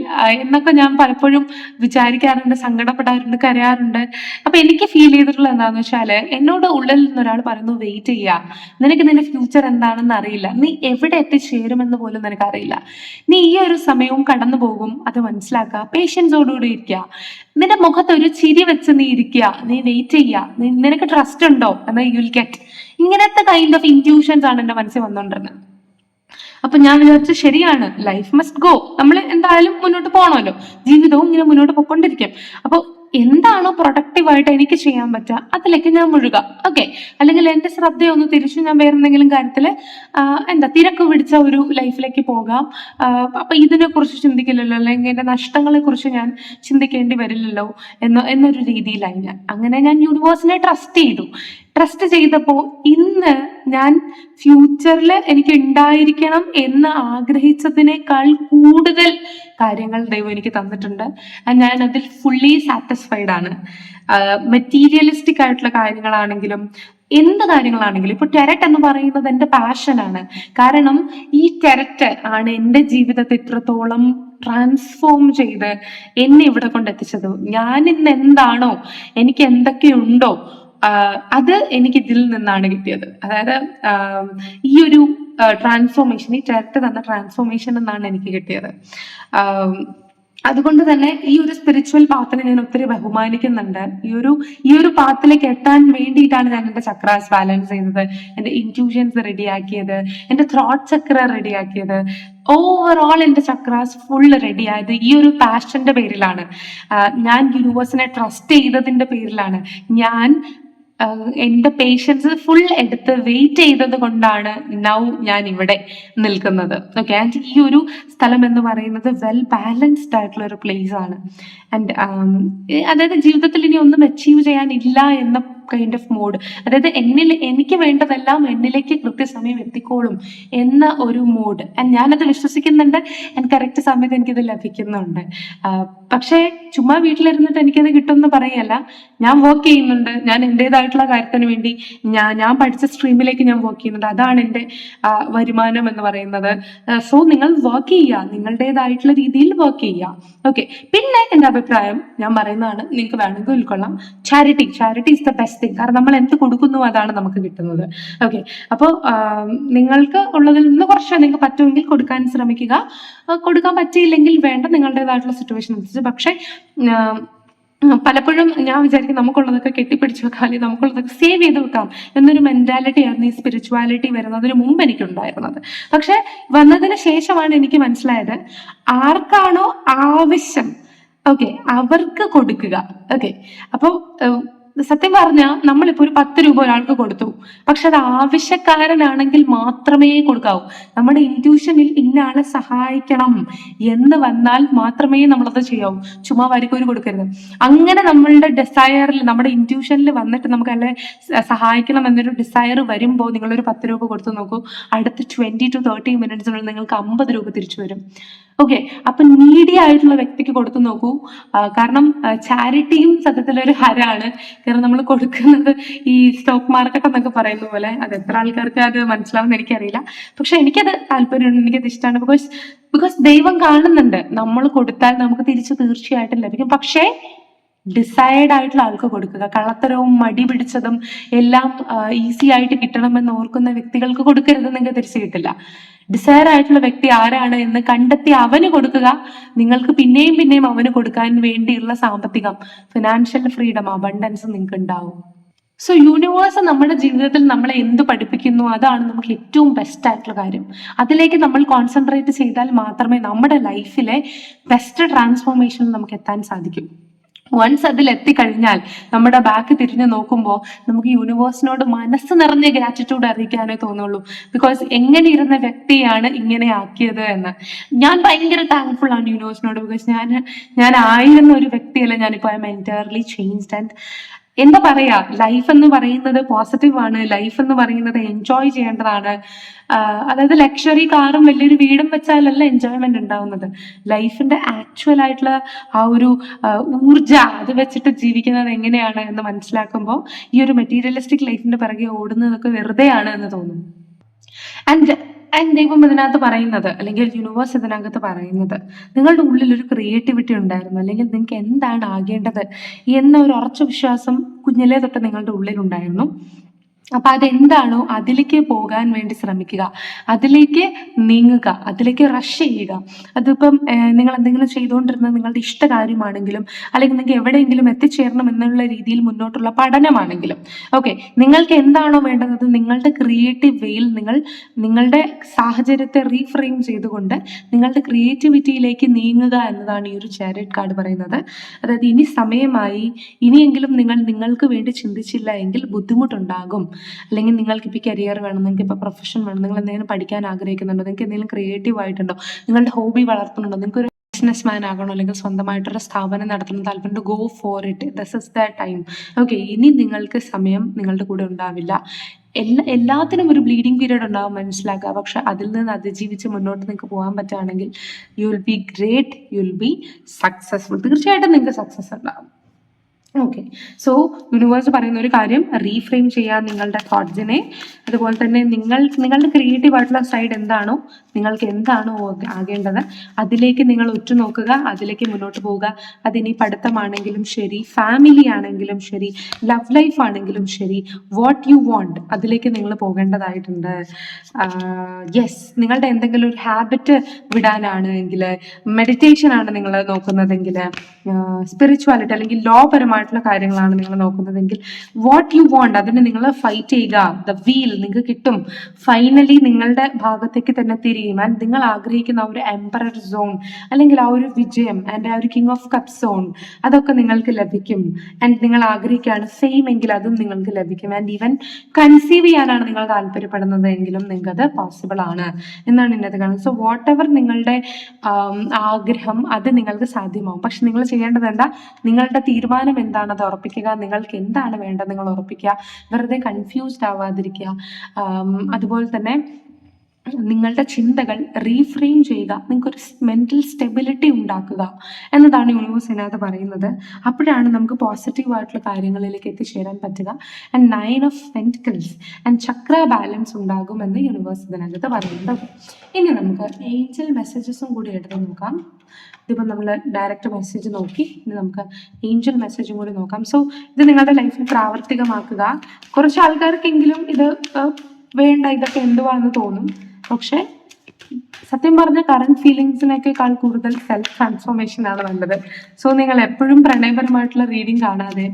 എന്നൊക്കെ ഞാൻ പലപ്പോഴും വിചാരിക്കാറുണ്ട് സങ്കടപ്പെടാറുണ്ട് കരയാറുണ്ട്. അപ്പൊ എനിക്ക് ഫീൽ ചെയ്തിട്ടുള്ള എന്താണെന്ന് വെച്ചാൽ എന്നോട് ഉള്ളിൽ നിന്ന് ഒരാൾ പറയുന്നു വെയിറ്റ് ചെയ്യുക. നിനക്ക് നിന്റെ ഫ്യൂച്ചർ എന്താണെന്ന് അറിയില്ല. നീ എവിടെ എത്തിച്ചേരുമെന്ന് പോലും നിനക്ക് അറിയില്ല നീ ഈ ഒരു സമയവും കടന്നു പോകും. അത് മനസ്സിലാക്കുക. പേഷ്യൻസോടുകൂടി ഇരിക്കുക. നിന്റെ മുഖത്ത് ഒരു ചിരി വെച്ച് നീ ഇരിക്കുക. നീ വെയിറ്റ് ചെയ്യുക. നിനക്ക് ട്രസ്റ്റ് ഉണ്ടോ? എന്നാൽ യു വിൽ ഗെറ്റ് ഇങ്ങനത്തെ കൈൻഡ് ഓഫ് ഇന്റ്യൂഷൻസ് ആണ് എന്റെ മനസ്സിൽ വന്നുകൊണ്ടിരുന്നത്. അപ്പൊ ഞാൻ വിചാരിച്ചു ശരിയാണ്. ലൈഫ് മസ്റ്റ് ഗോ നമ്മൾ എന്തായാലും മുന്നോട്ട് പോകണമല്ലോ ജീവിതവും ഇങ്ങനെ മുന്നോട്ട് പോയിക്കൊണ്ടിരിക്കും. അപ്പോൾ എന്താണോ പ്രൊഡക്റ്റീവായിട്ട് എനിക്ക് ചെയ്യാൻ പറ്റുക അതിലേക്ക് ഞാൻ മുഴുക. ഓക്കെ അല്ലെങ്കിൽ എന്റെ ശ്രദ്ധയൊന്ന് തിരിച്ചു ഞാൻ വേറെ എന്തെങ്കിലും കാര്യത്തിൽ എന്താ തിരക്ക് പിടിച്ച ഒരു ലൈഫിലേക്ക് പോകാം. അപ്പം ഇതിനെക്കുറിച്ച് ഇതിനെ കുറിച്ച് ചിന്തിക്കില്ലല്ലോ അല്ലെങ്കിൽ എന്റെ നഷ്ടങ്ങളെ കുറിച്ച് ഞാൻ ചിന്തിക്കേണ്ടി വരില്ലല്ലോ എന്ന എന്നൊരു രീതിയിലായി ഞാൻ. അങ്ങനെ ഞാൻ യൂണിവേഴ്സിനെ ട്രസ്റ്റ് ചെയ്തു. ട്രസ്റ്റ് ചെയ്തപ്പോൾ ഇന്ന് ഞാൻ ഫ്യൂച്ചറിൽ എനിക്ക് ഉണ്ടായിരിക്കണം എന്ന് ആഗ്രഹിച്ചതിനേക്കാൾ കൂടുതൽ കാര്യങ്ങൾ ദൈവം എനിക്ക് തന്നിട്ടുണ്ട്. ഞാൻ അതിൽ ഫുള്ളി സാറ്റിസ്ഫൈഡ് ആണ്. മെറ്റീരിയലിസ്റ്റിക് ആയിട്ടുള്ള കാര്യങ്ങളാണെങ്കിലും എന്ത് കാര്യങ്ങളാണെങ്കിലും ഇപ്പൊ ടെരറ്റ് എന്ന് പറയുന്നത് എന്റെ പാഷനാണ് കാരണം ഈ ടെരറ്റ് ആണ് എന്റെ ജീവിതത്തെ ഇത്രത്തോളം ട്രാൻസ്ഫോം ചെയ്ത് എന്നെ ഇവിടെ കൊണ്ടെത്തിച്ചത്. ഞാൻ ഇന്ന് എന്താണോ എനിക്ക് എന്തൊക്കെയുണ്ടോ അത് എനിക്ക് ഇതിൽ നിന്നാണ് കിട്ടിയത്. അതായത് ഈ ഒരു ട്രാൻസ്ഫോർമേഷൻ ഈ ചേർത്ത് തന്ന ട്രാൻസ്ഫോർമേഷൻ എന്നാണ് എനിക്ക് കിട്ടിയത്. അതുകൊണ്ട് തന്നെ ഈ ഒരു സ്പിരിച്വൽ പാത്തിനെ ഞാൻ ഒത്തിരി ബഹുമാനിക്കുന്നുണ്ട്. ഈ ഒരു ഈ ഒരു പാത്തിലേക്ക് എത്താൻ വേണ്ടിയിട്ടാണ് ഞാൻ എന്റെ ചക്രാസ് ബാലൻസ് ചെയ്തത്. എന്റെ ഇന്റ്യൂഷൻസ് റെഡിയാക്കിയത് എന്റെ ത്രോട്ട് ചക്ര റെഡിയാക്കിയത് ഓവറോൾ എന്റെ ചക്രാസ് ഫുൾ റെഡി ആയത് ഈ ഒരു പാഷന്റെ പേരിലാണ്. ഞാൻ യൂണിവേഴ്സിനെ ട്രസ്റ്റ് ചെയ്തതിന്റെ പേരിലാണ്. ഞാൻ എന്റെ പേഷ്യൻസ് ഫുൾ എടുത്ത് വെയിറ്റ് ചെയ്തത് കൊണ്ടാണ് നൗ ഞാൻ ഇവിടെ നിൽക്കുന്നത്. ഓക്കെ ആൻഡ് ഈ ഒരു സ്ഥലം എന്ന് പറയുന്നത് വെൽ ബാലൻസ്ഡ് ആയിട്ടുള്ള ഒരു പ്ലേസ് ആണ്. ആൻഡ് അതായത് ജീവിതത്തിൽ ഇനി ഒന്നും അച്ചീവ് ചെയ്യാനില്ല എന്ന കൈൻഡ് ഓഫ് മോഡ് അതായത് എന്നിൽ എനിക്ക് വേണ്ടതെല്ലാം എന്നിലേക്ക് കൃത്യസമയം എത്തിക്കോളും എന്ന ഒരു മൂഡ് ഞാനത് വിശ്വസിക്കുന്നുണ്ട്. ആൻഡ് കറക്റ്റ് സമയത്ത് എനിക്കിത് ലഭിക്കുന്നുണ്ട്. പക്ഷേ ചുമ്മാ വീട്ടിലിരുന്നിട്ട് എനിക്കത് കിട്ടുമെന്ന് പറയല്ല. ഞാൻ വർക്ക് ചെയ്യുന്നുണ്ട്. ഞാൻ എന്റെതായിട്ടുള്ള കാര്യത്തിന് വേണ്ടി ഞാൻ ഞാൻ പഠിച്ച സ്ട്രീമിലേക്ക് ഞാൻ വർക്ക് ചെയ്യുന്നുണ്ട്. അതാണ് എന്റെ വരുമാനം എന്ന് പറയുന്നത്. സോ നിങ്ങൾ വർക്ക് ചെയ്യുക. നിങ്ങളുടേതായിട്ടുള്ള രീതിയിൽ വർക്ക് ചെയ്യുക. ഓക്കെ പിന്നെ എന്റെ അഭിപ്രായം ഞാൻ പറയുന്നതാണ്. നിങ്ങൾക്ക് വേണമെങ്കിൽ ഉൾക്കൊള്ളാം. Charity charity is the best thing കാരണം നമ്മൾ എന്ത് കൊടുക്കുന്നു അതാണ് നമുക്ക് കിട്ടുന്നത്. ഓക്കെ അപ്പോൾ നിങ്ങൾക്ക് ഉള്ളതിൽ നിന്ന് കുറച്ച് നിങ്ങൾക്ക് പറ്റുമെങ്കിൽ കൊടുക്കാൻ ശ്രമിക്കുക. കൊടുക്കാൻ പറ്റിയില്ലെങ്കിൽ വേണ്ട നിങ്ങളുടേതായിട്ടുള്ള സിറ്റുവേഷൻ അനുസരിച്ച്. പക്ഷേ പലപ്പോഴും ഞാൻ വിചാരിക്കും നമുക്കുള്ളതൊക്കെ കെട്ടിപ്പിടിച്ച് വെക്കാം അല്ലെങ്കിൽ നമുക്കുള്ളതൊക്കെ സേവ് ചെയ്ത് വെക്കാം എന്നൊരു മെന്റാലിറ്റി ആയിരുന്നു ഈ സ്പിരിച്വാലിറ്റി വരുന്നതിന് മുമ്പ് എനിക്കുണ്ടായിരുന്നത്. പക്ഷെ വന്നതിന് ശേഷമാണ് എനിക്ക് മനസ്സിലായത് ആർക്കാണോ ആവശ്യം? ഓക്കെ അവർക്ക് കൊടുക്കുക. ഓക്കെ അപ്പോൾ സത്യം പറഞ്ഞാൽ നമ്മളിപ്പോൾ ഒരു പത്ത് രൂപ ഒരാൾക്ക് കൊടുത്തു. പക്ഷെ അത് ആവശ്യക്കാരനാണെങ്കിൽ മാത്രമേ കൊടുക്കാവൂ. നമ്മുടെ ഇന്റ്യൂഷനിൽ ഇന്ന ആളെ സഹായിക്കണം എന്ന് വന്നാൽ മാത്രമേ നമ്മളത് ചെയ്യാവൂ. ചുമ്മാ വരിക്കൂര് കൊടുക്കരുത്. അങ്ങനെ നമ്മളുടെ ഡിസയറിൽ നമ്മുടെ ഇന്റ്യൂഷനിൽ വന്നിട്ട് നമുക്ക് അല്ലെ സഹായിക്കണം എന്നൊരു ഡിസയർ വരുമ്പോൾ നിങ്ങളൊരു പത്ത് രൂപ കൊടുത്തു നോക്കൂ. അടുത്ത ട്വന്റി ടു തേർട്ടി മിനിറ്റ്സിനുള്ളിൽ നിങ്ങൾക്ക് അമ്പത് രൂപ തിരിച്ചു വരും. ഓക്കെ അപ്പൊ നീഡി ആയിട്ടുള്ള വ്യക്തിക്ക് കൊടുത്തു നോക്കൂ. കാരണം ചാരിറ്റിയും സത്യത്തിൽ ഒരു ഹരാണ്. കാരണം നമ്മൾ കൊടുക്കുന്നത് ഈ സ്റ്റോക്ക് മാർക്കറ്റ് എന്നൊക്കെ പറയുന്ന പോലെ. അത് എത്ര ആൾക്കാർക്ക് അത് മനസ്സിലാവുന്ന എനിക്കറിയില്ല. പക്ഷെ എനിക്കത് താല്പര്യമുണ്ട് എനിക്കത് ഇഷ്ടമാണ് ബിക്കോസ് ബിക്കോസ് ദൈവം കാണുന്നുണ്ട്. നമ്മൾ കൊടുത്താൽ നമുക്ക് തിരിച്ച് തീർച്ചയായിട്ടും ലഭിക്കും. പക്ഷേ ഡിസൈഡ് ആയിട്ടുള്ള ആൾക്ക് കൊടുക്കുക. കള്ളത്തരവും മടി പിടിച്ചതും എല്ലാം ഈസി ആയിട്ട് കിട്ടണമെന്ന് ഓർക്കുന്ന വ്യക്തികൾക്ക് കൊടുക്കരുത് നിങ്ങൾക്ക് തിരിച്ചു കിട്ടില്ല. ഡിസയർ ആയിട്ടുള്ള വ്യക്തി ആരാണ് എന്ന് കണ്ടെത്തി അവന് കൊടുക്കുക. നിങ്ങൾക്ക് പിന്നെയും പിന്നെയും അവന് കൊടുക്കാൻ വേണ്ടിയുള്ള സാമ്പത്തികം ഫിനാൻഷ്യൽ ഫ്രീഡം അബണ്ടൻസ് നിങ്ങൾക്ക് ഉണ്ടാവും. സോ യൂണിവേഴ്സ് നമ്മുടെ ജീവിതത്തിൽ നമ്മളെ എന്ത് പഠിപ്പിക്കുന്നു അതാണ് നമുക്ക് ഏറ്റവും ബെസ്റ്റ് ആയിട്ടുള്ള കാര്യം. അതിലേക്ക് നമ്മൾ കോൺസെൻട്രേറ്റ് ചെയ്താൽ മാത്രമേ നമ്മുടെ ലൈഫിലെ ബെസ്റ്റ് ട്രാൻസ്ഫോർമേഷൻ നമുക്ക് എത്താൻ സാധിക്കും. വൺസ് അതിൽ എത്തിക്കഴിഞ്ഞാൽ നമ്മുടെ ബാക്ക് തിരിഞ്ഞു നോക്കുമ്പോൾ നമുക്ക് യൂണിവേഴ്സിനോട് മനസ്സ് നിറഞ്ഞ ഗ്രാറ്റിറ്റ്യൂഡ് അറിയിക്കാനേ തോന്നുള്ളൂ. ബിക്കോസ് എങ്ങനെ ഇരുന്ന വ്യക്തിയാണ് ഇങ്ങനെ ആക്കിയത് എന്ന്. ഞാൻ ഭയങ്കര താങ്ക്ഫുൾ ആണ് യൂണിവേഴ്സിനോട് ബിക്കോസ് ഞാൻ ഞാൻ ആയിരുന്ന ഒരു വ്യക്തിയല്ല ഞാനിപ്പോൾ I am entirely changed and എന്താ പറയാ? ലൈഫ് എന്ന് പറയുന്നത് പോസിറ്റീവ് ആണ്. ലൈഫ് എന്ന് പറയുന്നത് എൻജോയ് ചെയ്യേണ്ടതാണ്. അതായത് ലക്ഷറി കാറും വലിയൊരു വീടും വെച്ചാലല്ല എൻജോയ്മെന്റ് ഉണ്ടാവുന്നത്. ലൈഫിന്റെ ആക്ച്വൽ ആയിട്ടുള്ള ആ ഒരു ഊർജ അത് വെച്ചിട്ട് ജീവിക്കുന്നത് എങ്ങനെയാണ് എന്ന് മനസ്സിലാക്കുമ്പോൾ ഈ ഒരു മെറ്റീരിയലിസ്റ്റിക് ലൈഫിന്റെ പിറകെ ഓടുന്നതൊക്കെ വെറുതെയാണ് എന്ന് തോന്നും ആൻഡ് ദൈവം ഇതിനകത്ത് പറയുന്നത് അല്ലെങ്കിൽ യൂണിവേഴ്സ് ഇതിനകത്ത് പറയുന്നത്. നിങ്ങളുടെ ഉള്ളിൽ ഒരു ക്രിയേറ്റിവിറ്റി ഉണ്ടായിരുന്നു അല്ലെങ്കിൽ നിങ്ങൾക്ക് എന്താണ് ആകേണ്ടത് എന്ന ഒരു ഉറച്ച വിശ്വാസം കുഞ്ഞിലേ തൊട്ട് നിങ്ങളുടെ ഉള്ളിൽ ഉണ്ടായിരുന്നു അപ്പൊ അതെന്താണോ അതിലേക്ക് പോകാൻ വേണ്ടി ശ്രമിക്കുക. അതിലേക്ക് നീങ്ങുക. അതിലേക്ക് റഷ് ചെയ്യുക. അതിപ്പം നിങ്ങൾ എന്തെങ്കിലും ചെയ്തുകൊണ്ടിരുന്നത് നിങ്ങളുടെ ഇഷ്ട കാര്യമാണെങ്കിലും അല്ലെങ്കിൽ നിങ്ങൾക്ക് എവിടെയെങ്കിലും എത്തിച്ചേരണം എന്നുള്ള രീതിയിൽ മുന്നോട്ടുള്ള പഠനമാണെങ്കിലും. ഓക്കെ നിങ്ങൾക്ക് എന്താണോ വേണ്ടത് നിങ്ങളുടെ ക്രിയേറ്റീവ് വേയിൽ നിങ്ങൾ നിങ്ങളുടെ സാഹചര്യത്തെ റീഫ്രെയിം ചെയ്തുകൊണ്ട് നിങ്ങളുടെ ക്രിയേറ്റിവിറ്റിയിലേക്ക് നീങ്ങുക എന്നതാണ് ഈ ഒരു ചാരിറ്റ് കാർഡ് പറയുന്നത്. അതായത് ഇനി സമയമായി ഇനിയെങ്കിലും നിങ്ങൾ നിങ്ങൾക്ക് വേണ്ടി ചിന്തിച്ചില്ല എങ്കിൽ ബുദ്ധിമുട്ടുണ്ടാകും. അല്ലെങ്കിൽ നിങ്ങൾക്ക് ഇപ്പോൾ കരിയർ വേണം നിങ്ങൾക്ക് ഇപ്പോൾ പ്രൊഫഷൻ വേണം നിങ്ങൾ എന്തെങ്കിലും പഠിക്കാൻ ആഗ്രഹിക്കുന്നുണ്ടോ നിങ്ങൾക്ക് എന്തെങ്കിലും ക്രിയേറ്റീവ് ആയിട്ടുണ്ടോ നിങ്ങളുടെ ഹോബി വളർത്തുന്നുണ്ടോ നിങ്ങൾക്ക് ഒരു ബിസിനസ് മാൻ ആകണോ അല്ലെങ്കിൽ സ്വന്തമായിട്ടൊരു സ്ഥാപനം നടത്തണം താല്പര്യം go for it this is the time okay ഇനി നിങ്ങൾക്ക് സമയം നിങ്ങളുടെ കൂടെ ഉണ്ടാവില്ല. എല്ലാ എല്ലാത്തിനും ഒരു ബ്ലീഡിങ് പീരീഡ് ഉണ്ടാവും മനസ്സിലാക്കുക. പക്ഷെ അതിൽ നിന്ന് അതിജീവിച്ച് മുന്നോട്ട് നിങ്ങൾക്ക് പോകാൻ പറ്റുകയാണെങ്കിൽ you will be great you will be successful തീർച്ചയായിട്ടും നിങ്ങൾക്ക് സക്സസ് ഉണ്ടാവും. ഓക്കെ സോ യൂണിവേഴ്സ് പറയുന്ന ഒരു കാര്യം റീഫ്രെയിം ചെയ്യാൻ നിങ്ങളുടെ തോട്ട്സിനെ അതുപോലെ തന്നെ നിങ്ങൾ നിങ്ങളുടെ ക്രിയേറ്റീവ് ആയിട്ടുള്ള സൈഡ് എന്താണോ നിങ്ങൾക്ക് എന്താണോ ആകേണ്ടത് അതിലേക്ക് നിങ്ങൾ ഉറ്റുനോക്കുക അതിലേക്ക് മുന്നോട്ട് പോവുക. അതിനി പഠിത്തമാണെങ്കിലും ശരി ഫാമിലി ആണെങ്കിലും ശരി ലവ് ലൈഫ് ആണെങ്കിലും ശരി വാട്ട് യു വാണ്ട് അതിലേക്ക് നിങ്ങൾ പോകേണ്ടതായിട്ടുണ്ട്. യെസ് നിങ്ങളുടെ എന്തെങ്കിലും ഒരു ഹാബിറ്റ് വിടാനാണ് എങ്കിൽ മെഡിറ്റേഷൻ ആണ് നിങ്ങൾ നോക്കുന്നതെങ്കിൽ സ്പിരിച്വാലിറ്റി അല്ലെങ്കിൽ ലോ പരമായിട്ടുള്ള കാര്യങ്ങളാണ് നിങ്ങൾ നോക്കുന്നതെങ്കിൽ വാട്ട് യു വോണ്ട് അതിന് നിങ്ങൾ ഫൈറ്റ് ചെയ്യുക. ദ വീൽ നിങ്ങൾക്ക് കിട്ടും. ഫൈനലി നിങ്ങളുടെ ഭാഗത്തേക്ക് തന്നെ തിരിയും. ആൻഡ് നിങ്ങൾ ആഗ്രഹിക്കുന്ന ഒരു എംപറർ സോൺ അല്ലെങ്കിൽ ആ ഒരു വിജയം ആൻഡ് ആ ഒരു കിങ് ഓഫ് കപ്പ് സോൺ അതൊക്കെ നിങ്ങൾക്ക് ലഭിക്കും. ആൻഡ് നിങ്ങൾ ആഗ്രഹിക്കുകയാണ് സെയിം എങ്കിൽ അതും നിങ്ങൾക്ക് ലഭിക്കും. ആൻഡ് ഈവൻ കൺസീവ് ചെയ്യാനാണ് നിങ്ങൾ താല്പര്യപ്പെടുന്നത് എങ്കിലും നിങ്ങൾക്ക് അത് പോസിബിൾ ആണ് എന്നാണ് എന്നത് കാണുന്നത്. സോ വാട്ട് എവർ നിങ്ങളുടെ ആഗ്രഹം അത് നിങ്ങൾക്ക് സാധ്യമാവും. പക്ഷെ നിങ്ങൾ ചെയ്യേണ്ടത് എന്താ? നിങ്ങളുടെ തീരുമാനം എന്താണ് അത് ഉറപ്പിക്കുക? നിങ്ങൾക്ക് എന്താണ് വേണ്ടത് നിങ്ങൾ ഉറപ്പിക്കുക? വെറുതെ കൺഫ്യൂസ്ഡ് ആവാതിരിക്കുക. അതുപോലെ തന്നെ നിങ്ങളുടെ ചിന്തകൾ റീഫ്രെയിം ചെയ്യുക നിങ്ങൾക്കൊരു മെന്റൽ സ്റ്റെബിലിറ്റി ഉണ്ടാക്കുക എന്നതാണ് യൂണിവേഴ്സ് ഇതിനകത്ത് പറയുന്നത്. അപ്പോഴാണ് നമുക്ക് പോസിറ്റീവ് ആയിട്ടുള്ള കാര്യങ്ങളിലേക്ക് എത്തിച്ചേരാൻ പറ്റുക. And nine of pentacles and chakra balance ഉണ്ടാകുമെന്ന് യൂണിവേഴ്സ് ഇതിനകത്ത് പറയുന്നുണ്ട് ഇനി നമുക്ക് ഏഞ്ചൽ മെസ്സേജസും കൂടി എടുത്ത് നോക്കാം. ഇതിപ്പോൾ നമ്മൾ ഡയറക്റ്റ് മെസ്സേജ് നോക്കി. ഇനി നമുക്ക് ഏഞ്ചൽ മെസ്സേജും കൂടി നോക്കാം. സോ ഇത് നിങ്ങളുടെ ലൈഫിൽ പ്രാവർത്തികമാക്കുക. കുറച്ച് ആൾക്കാർക്കെങ്കിലും ഇത് വേണ്ട ഇതൊക്കെ എന്തുവാന്ന് തോന്നും. പക്ഷെ സത്യം പറഞ്ഞ കറണ്ട് ഫീലിങ്സിനേക്കാൾ കൂടുതൽ സെൽഫ് ട്രാൻസ്ഫോർമേഷൻ ആണ് നല്ലത്. സോ നിങ്ങൾ എപ്പോഴും പ്രണയപരമായിട്ടുള്ള റീഡിങ് കാണാതെ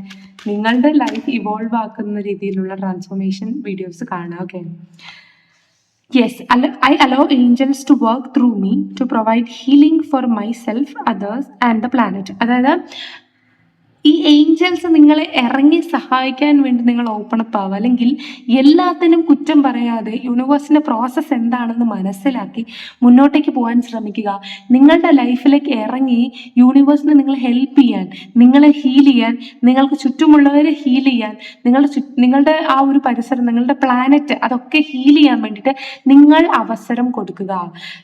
നിങ്ങളുടെ ലൈഫ് ഇവോൾവ് ആക്കുന്ന രീതിയിലുള്ള ട്രാൻസ്ഫോർമേഷൻ വീഡിയോസ് കാണുക okay yes I allow angels to work through me to provide healing for myself others and the planet അതായത് ഈ ഏഞ്ചൽസ് നിങ്ങളെ ഇറങ്ങി സഹായിക്കാൻ വേണ്ടി നിങ്ങൾ ഓപ്പൺ അപ്പ് ആവുക. അല്ലെങ്കിൽ എല്ലാത്തിനും കുറ്റം പറയാതെ യൂണിവേഴ്സിന്റെ പ്രോസസ്സ് എന്താണെന്ന് മനസ്സിലാക്കി മുന്നോട്ടേക്ക് പോകാൻ ശ്രമിക്കുക. നിങ്ങളുടെ ലൈഫിലേക്ക് ഇറങ്ങി യൂണിവേഴ്സിനെ നിങ്ങൾ ഹെൽപ്പ് ചെയ്യാൻ നിങ്ങളെ ഹീൽ ചെയ്യാൻ നിങ്ങൾക്ക് ചുറ്റുമുള്ളവരെ ഹീൽ ചെയ്യാൻ നിങ്ങളുടെ നിങ്ങളുടെ ആ ഒരു പരിസരം നിങ്ങളുടെ പ്ലാനറ്റ് അതൊക്കെ ഹീൽ ചെയ്യാൻ വേണ്ടിയിട്ട് നിങ്ങൾ അവസരം കൊടുക്കുക.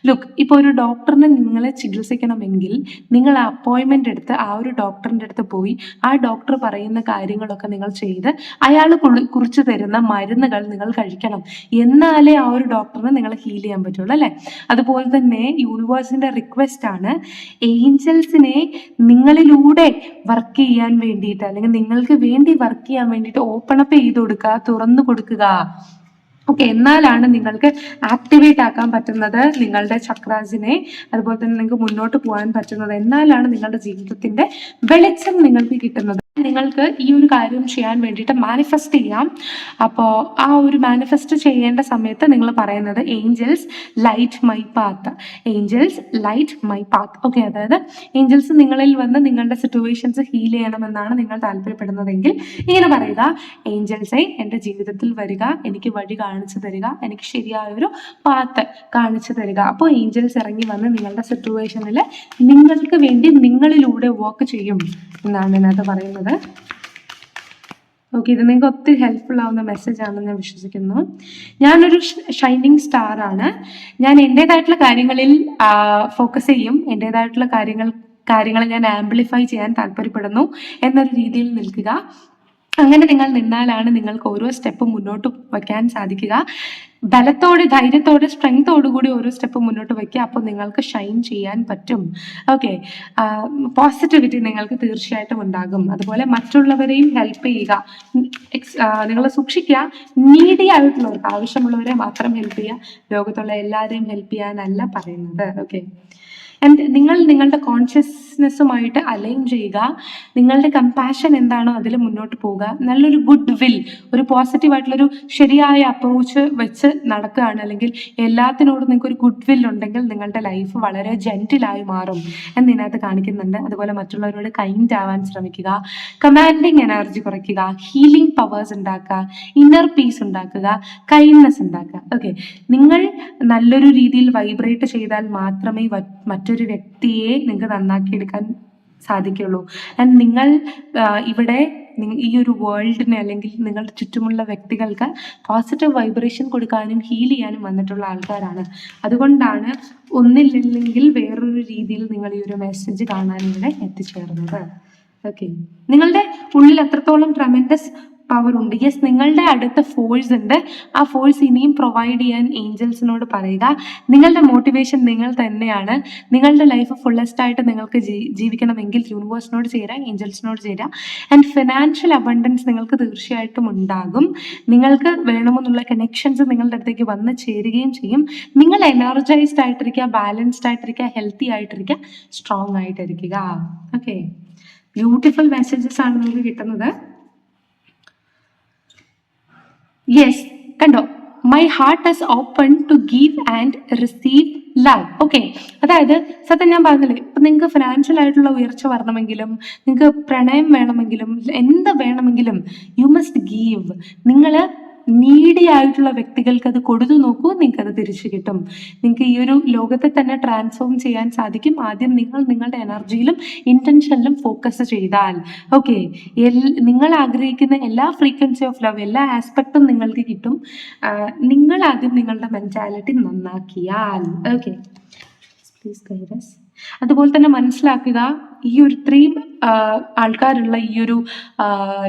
ലുക്ക് ഇപ്പോൾ ഒരു ഡോക്ടറിനെ നിങ്ങളെ ചികിത്സിക്കണമെങ്കിൽ നിങ്ങൾ അപ്പോയിൻമെന്റ് എടുത്ത് ആ ഒരു ഡോക്ടറിന്റെ അടുത്ത് പോയി ആ ഡോക്ടർ പറയുന്ന കാര്യങ്ങളൊക്കെ നിങ്ങൾ ചെയ്ത് അയാൾ കുറിച്ച് തരുന്ന മരുന്നുകൾ നിങ്ങൾ കഴിക്കണം. എന്നാലേ ആ ഒരു ഡോക്ടറിനെ നിങ്ങൾ ഹീൽ ചെയ്യാൻ പറ്റുള്ളൂ അല്ലേ? അതുപോലെ തന്നെ യൂണിവേഴ്സിന്റെ റിക്വസ്റ്റ് ആണ് ഏഞ്ചൽസിനെ നിങ്ങളിലൂടെ വർക്ക് ചെയ്യാൻ വേണ്ടിയിട്ട് അല്ലെങ്കിൽ നിങ്ങൾക്ക് വേണ്ടി വർക്ക് ചെയ്യാൻ വേണ്ടിയിട്ട് ഓപ്പൺ അപ്പ് ചെയ്ത് കൊടുക്കുക തുറന്നു കൊടുക്കുക. ഓക്കെ എന്നാലാണ് നിങ്ങൾക്ക് ആക്ടിവേറ്റ് ആക്കാൻ പറ്റുന്നത് നിങ്ങളുടെ ചക്രാസിനെ അതുപോലെ തന്നെ നിങ്ങൾക്ക് മുന്നോട്ട് പോകാൻ പറ്റുന്നത്. എന്നാലാണ് നിങ്ങളുടെ ജീവിതത്തിന്റെ വെളിച്ചം നിങ്ങൾക്ക് കിട്ടുന്നത്. നിങ്ങൾക്ക് ഈ ഒരു കാര്യം ചെയ്യാൻ വേണ്ടിയിട്ട് മാനിഫെസ്റ്റ് ചെയ്യാം. അപ്പോൾ ആ ഒരു മാനിഫെസ്റ്റ് ചെയ്യേണ്ട സമയത്ത് നിങ്ങൾ പറയുന്നത് angels light my path angels light my path okay അതായത് ഏഞ്ചൽസ് നിങ്ങളിൽ വന്ന് നിങ്ങളുടെ സിറ്റുവേഷൻസ് ഹീൽ ചെയ്യണമെന്നാണ് നിങ്ങൾ താല്പര്യപ്പെടുന്നതെങ്കിൽ ഇങ്ങനെ പറയുക. ഏഞ്ചൽസെ എന്റെ ജീവിതത്തിൽ വരിക എനിക്ക് വഴി കാണിച്ചു തരിക എനിക്ക് ശരിയായ ഒരു പാത്ത് കാണിച്ചു തരിക. അപ്പോൾ ഏഞ്ചൽസ് ഇറങ്ങി വന്ന് നിങ്ങളുടെ സിറ്റുവേഷനിൽ നിങ്ങൾക്ക് വേണ്ടി നിങ്ങളിലൂടെ വർക്ക് ചെയ്യും എന്നാണ് ഇതിനകത്ത് പറയുന്നത്. ഓക്കെ ഇത് നിങ്ങൾക്ക് ഒത്തിരി ഹെൽപ്ഫുൾ ആവുന്ന മെസ്സേജ് ആണെന്ന് ഞാൻ വിശ്വസിക്കുന്നു. ഞാനൊരു ഷൈനിങ് സ്റ്റാർ ആണ്. ഞാൻ എന്റെതായിട്ടുള്ള കാര്യങ്ങളിൽ ഫോക്കസ് ചെയ്യും. എന്റെതായിട്ടുള്ള കാര്യങ്ങൾ കാര്യങ്ങൾ ഞാൻ ആംപ്ലിഫൈ ചെയ്യാൻ താല്പര്യപ്പെടുന്നു. എന്നൊരു രീതിയിൽ നിൽക്കുക. അങ്ങനെ നിങ്ങൾ നിന്നാലാണ് നിങ്ങൾക്ക് ഓരോ സ്റ്റെപ്പ് മുന്നോട്ട് വയ്ക്കാൻ സാധിക്കുക. ബലത്തോടെ ധൈര്യത്തോടെ സ്ട്രെങ്തോടുകൂടി ഓരോ സ്റ്റെപ്പ് മുന്നോട്ട് വയ്ക്കുക. അപ്പോൾ നിങ്ങൾക്ക് ഷൈൻ ചെയ്യാൻ പറ്റും. ഓക്കെ പോസിറ്റിവിറ്റി നിങ്ങൾക്ക് തീർച്ചയായിട്ടും ഉണ്ടാകും. അതുപോലെ മറ്റുള്ളവരെയും ഹെൽപ്പ് ചെയ്യുക. നിങ്ങൾ സൂക്ഷിക്കുക. നീഡി ആയിട്ടുള്ളവർക്ക് ആവശ്യമുള്ളവരെ മാത്രം ഹെൽപ്പ് ചെയ്യുക. ലോകത്തുള്ള എല്ലാവരെയും ഹെൽപ്പ് ചെയ്യാനല്ല പറയുന്നത്. ഓക്കെ ആൻഡ് നിങ്ങൾ നിങ്ങളുടെ കോൺഷ്യസ്നെസ്സുമായിട്ട് അലൈൻ ചെയ്യുക. നിങ്ങളുടെ കമ്പാഷൻ എന്താണോ അതിൽ മുന്നോട്ട് പോവുക. നല്ലൊരു ഗുഡ് വിൽ ഒരു പോസിറ്റീവായിട്ടുള്ളൊരു ശരിയായ അപ്രോച്ച് വെച്ച് നടക്കുകയാണ്. അല്ലെങ്കിൽ എല്ലാത്തിനോടും നിങ്ങൾക്ക് ഒരു ഗുഡ് വിൽ ഉണ്ടെങ്കിൽ നിങ്ങളുടെ ലൈഫ് വളരെ ജെന്റിലായി മാറും എന്ന് ഇതിനകത്ത് കാണിക്കുന്നുണ്ട്. അതുപോലെ മറ്റുള്ളവരോട് കൈൻഡ് ആവാൻ ശ്രമിക്കുക. കമാൻഡിങ് എനർജി കുറയ്ക്കുക. ഹീലിംഗ് പവേഴ്സ് ഉണ്ടാക്കുക. ഇന്നർ പീസ് ഉണ്ടാക്കുക. കൈൻഡ്നെസ് ഉണ്ടാക്കുക. ഓക്കെ നിങ്ങൾ നല്ലൊരു രീതിയിൽ വൈബ്രേറ്റ് ചെയ്താൽ മാത്രമേ മറ്റൊരു വ്യക്തിയെ നിങ്ങൾക്ക് നന്നാക്കിയെടുക്കാൻ സാധിക്കുള്ളൂ. ആൻഡ് നിങ്ങൾ ഇവിടെ ഈ ഒരു വേൾഡിനെ അല്ലെങ്കിൽ നിങ്ങളുടെ ചുറ്റുമുള്ള വ്യക്തികൾക്ക് പോസിറ്റീവ് വൈബ്രേഷൻ കൊടുക്കാനും ഹീൽ ചെയ്യാനും വന്നിട്ടുള്ള ആൾക്കാരാണ്. അതുകൊണ്ടാണ് ഒന്നില്ലെങ്കിൽ വേറൊരു രീതിയിൽ നിങ്ങൾ ഈ ഒരു മെസ്സേജ് കാണാൻ ഇവിടെ എത്തിച്ചേർന്നത്. ഓക്കെ നിങ്ങളുടെ ഉള്ളിൽ എത്രത്തോളം ട്രമെൻഡസ് പവർ ഉണ്ട്. യെസ് നിങ്ങളുടെ അടുത്ത ഫോഴ്സ് ഉണ്ട്. ആ ഫോഴ്സ് ഇനിയും പ്രൊവൈഡ് ചെയ്യാൻ ഏഞ്ചൽസിനോട് പറയുക. നിങ്ങളുടെ മോട്ടിവേഷൻ നിങ്ങൾ തന്നെയാണ്. നിങ്ങളുടെ ലൈഫ് ഫുള്ളസ്റ്റ് ആയിട്ട് നിങ്ങൾക്ക് ജീവിക്കണമെങ്കിൽ യൂണിവേഴ്സിനോട് ചേരാം ഏഞ്ചൽസിനോട് ചേരാം. ആൻഡ് ഫിനാൻഷ്യൽ അബണ്ടൻസ് നിങ്ങൾക്ക് തീർച്ചയായിട്ടും ഉണ്ടാകും. നിങ്ങൾക്ക് വേണമെന്നുള്ള കണക്ഷൻസ് നിങ്ങളുടെ അടുത്തേക്ക് വന്ന് ചേരുകയും ചെയ്യും. നിങ്ങൾ എനർജൈസ്ഡ് ആയിട്ടിരിക്കുക ബാലൻസ്ഡ് ആയിട്ടിരിക്കുക ഹെൽത്തി ആയിട്ടിരിക്കുക സ്ട്രോങ് ആയിട്ടിരിക്കുക. ഓക്കെ ബ്യൂട്ടിഫുൾ മെസ്സേജസ് ആണ് നിങ്ങൾക്ക് കിട്ടുന്നത്. യെസ് കണ്ടോ? My heart is open to give and receive love okay അതായത് സത്യം ഞാൻ പറഞ്ഞില്ലേ ഇപ്പം നിങ്ങൾക്ക് ഫിനാൻഷ്യൽ ആയിട്ടുള്ള ഉയർച്ച വരണമെങ്കിലും നിങ്ങൾക്ക് പ്രണയം വേണമെങ്കിലും എന്ത് വേണമെങ്കിലും യു മസ്റ്റ് ഗീവ് നിങ്ങൾ നീഡി ആയിട്ടുള്ള വ്യക്തികൾക്ക് അത് കൊടുത്തു നോക്കൂ നിങ്ങൾക്ക് അത് തിരിച്ചു കിട്ടും. നിങ്ങൾക്ക് ഈ ഒരു ലോകത്തെ തന്നെ ട്രാൻസ്ഫോം ചെയ്യാൻ സാധിക്കും. ആദ്യം നിങ്ങൾ നിങ്ങളുടെ എനർജിയിലും ഇന്റൻഷനിലും ഫോക്കസ് ചെയ്താൽ. ഓക്കെ നിങ്ങൾ ആഗ്രഹിക്കുന്ന എല്ലാ ഫ്രീക്വൻസി ഓഫ് ലവ് എല്ലാ ആസ്പെക്റ്റും നിങ്ങൾക്ക് കിട്ടും. നിങ്ങൾ ആദ്യം നിങ്ങളുടെ മെന്റാലിറ്റി നന്നാക്കിയാൽ. ഓക്കെ പ്ലീസ് അതുപോലെ തന്നെ മനസ്സിലാക്കുക ഈ ഒരു ഇത്രയും ആൾക്കാരുള്ള ഈ ഒരു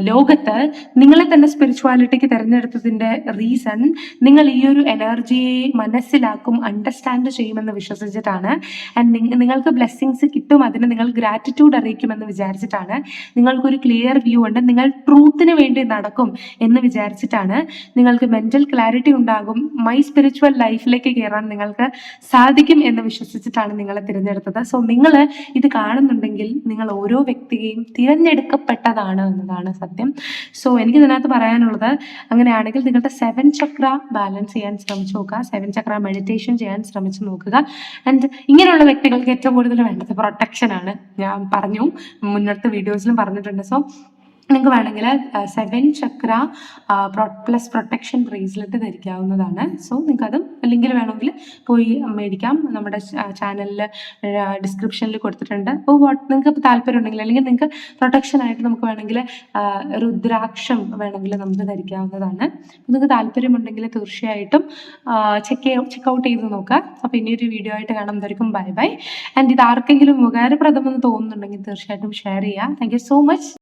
ലോകത്ത് നിങ്ങളെ തന്നെ സ്പിരിച്വാലിറ്റിക്ക് തിരഞ്ഞെടുത്തതിന്റെ റീസൺ നിങ്ങൾ ഈ ഒരു എനർജിയെ മനസ്സിലാക്കും അണ്ടർസ്റ്റാൻഡ് ചെയ്യുമെന്ന് വിശ്വസിച്ചിട്ടാണ്. ആൻഡ് നിങ്ങൾക്ക് ബ്ലെസ്സിങ്സ് കിട്ടും അതിന് നിങ്ങൾ ഗ്രാറ്റിറ്റ്യൂഡ് അറിയിക്കുമെന്ന് വിചാരിച്ചിട്ടാണ്. നിങ്ങൾക്കൊരു ക്ലിയർ വ്യൂ ഉണ്ട് നിങ്ങൾ ട്രൂത്തിന് വേണ്ടി നടക്കും എന്ന് വിചാരിച്ചിട്ടാണ്. നിങ്ങൾക്ക് മെന്റൽ ക്ലാരിറ്റി ഉണ്ടാകും മൈ സ്പിരിച്വൽ ലൈഫിലേക്ക് കയറാൻ നിങ്ങൾക്ക് സാധിക്കും എന്ന് വിശ്വസിച്ചിട്ടാണ് നിങ്ങളെ തിരഞ്ഞെടുത്തത്. സോ നിങ്ങൾ ഇത് കാണുന്നുണ്ടെങ്കിൽ എങ്കിൽ നിങ്ങൾ ഓരോ വ്യക്തിയെയും തിരഞ്ഞെടുക്കപ്പെട്ടതാണ് എന്നതാണ് സത്യം. സോ എനിക്ക് ഇതിനകത്ത് പറയാനുള്ളത് അങ്ങനെയാണെങ്കിൽ നിങ്ങളുടെ സെവൻ ചക്ര ബാലൻസ് ചെയ്യാൻ ശ്രമിച്ചു നോക്കുക. സെവൻ ചക്ര മെഡിറ്റേഷൻ ചെയ്യാൻ ശ്രമിച്ചു നോക്കുക. ആൻഡ് ഇങ്ങനെയുള്ള വ്യക്തികൾക്ക് ഏറ്റവും കൂടുതൽ വേണ്ടത് പ്രൊട്ടക്ഷൻ ആണ്. ഞാൻ പറഞ്ഞു മുന്നത്തെ വീഡിയോസിലും പറഞ്ഞിട്ടുണ്ട്. സോ നിങ്ങൾക്ക് വേണമെങ്കിൽ seven chakra plus protection bracelet ധരിക്കാവുന്നതാണ്. So നിങ്ങൾക്ക് അതും അല്ലെങ്കിൽ വേണമെങ്കിൽ പോയി മേടിക്കാം. നമ്മുടെ ചാനലിൽ ഡിസ്ക്രിപ്ഷനിൽ കൊടുത്തിട്ടുണ്ട്. അപ്പോൾ നിങ്ങൾക്ക് താല്പര്യം ഉണ്ടെങ്കിൽ അല്ലെങ്കിൽ നിങ്ങൾക്ക് പ്രൊട്ടക്ഷൻ ആയിട്ട് നമുക്ക് വേണമെങ്കിൽ രുദ്രാക്ഷം വേണമെങ്കിൽ നമുക്ക് ധരിക്കാവുന്നതാണ്. നിങ്ങൾക്ക് താല്പര്യമുണ്ടെങ്കിൽ തീർച്ചയായിട്ടും ചെക്ക് ചെക്ക് ഔട്ട് ചെയ്ത് നോക്കുക. അപ്പോൾ ഇനി ഒരു വീഡിയോ ആയിട്ട് കാണാം. എന്തായിരിക്കും ബൈ ബൈ ആൻഡ് ഇത് ആർക്കെങ്കിലും ഉപകാരപ്രദമെന്ന് തോന്നുന്നുണ്ടെങ്കിൽ തീർച്ചയായിട്ടും ഷെയർ ചെയ്യുക. Thank so much